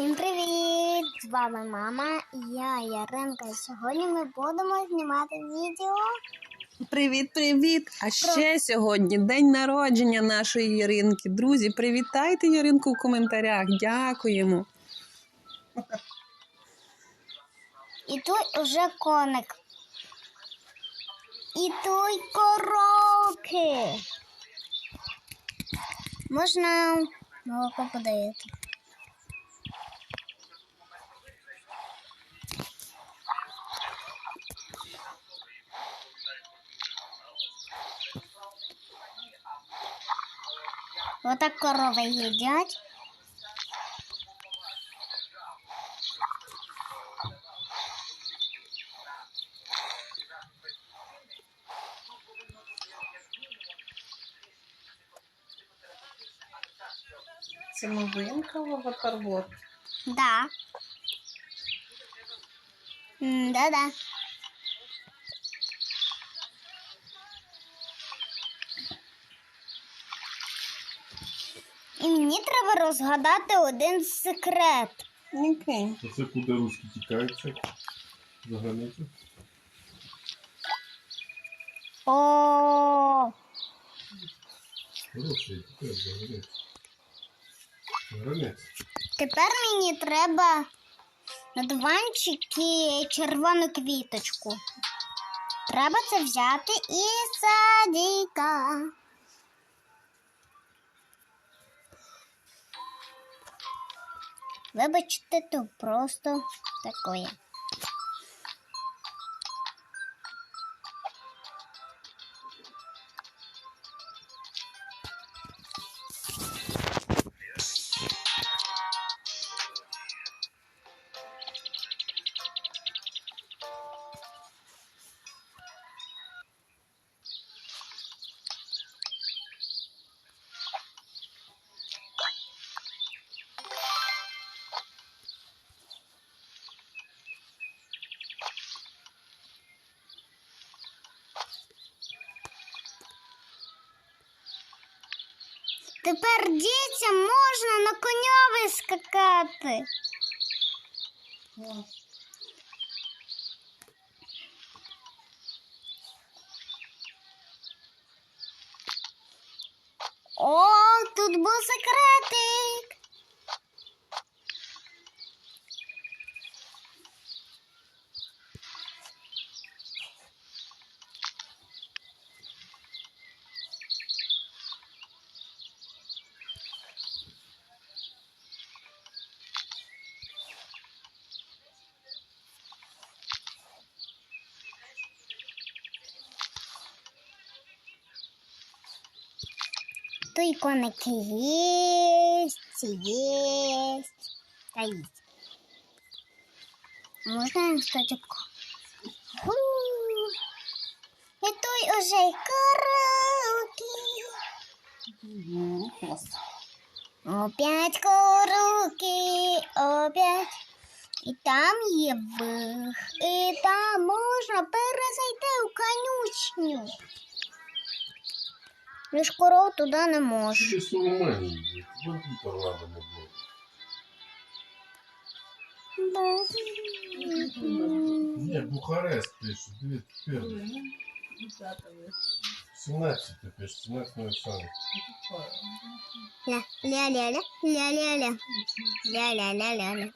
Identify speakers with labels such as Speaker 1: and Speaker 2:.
Speaker 1: Всім привіт! З вами мама і я Яринка. І Сьогодні ми будемо знімати відео.
Speaker 2: Привіт, привіт! А ще сьогодні день народження нашої Яринки. Друзі, привітайте Яринку в коментарях. Дякуємо.
Speaker 1: І тут уже коник. І тут коровки. Можна молоко подаєте. Отак корови їдять.
Speaker 2: Це новинка в аватарбот.
Speaker 1: Да. Да-да. І мені треба розгадати один секрет.
Speaker 2: Окей.
Speaker 3: Оце куди русські тікаються за границю.
Speaker 1: О,
Speaker 3: Хороші, тікають за границю. За границю.
Speaker 1: тепер мені треба на диванчики червону квіточку. Треба це взяти і садіка. Вибачте, то просто такое. Тепер дітям можна на коня скакати. О, тут був секретик. Тут коники есть, есть. Та есть. Можна, кстати. І тут уже й коровки. Опять коровки, опять. І там є вих, і там можна перезайти у конюшню. Між коров туди не можу.
Speaker 3: Чисто у є. Куди ти порадимо Ні, Бухарест пише, дивіться, тепер. 17 ти пише, 17
Speaker 1: на Оксану. Ля-ля-ля, ля-ля-ля, ля-ля-ля-ля-ля.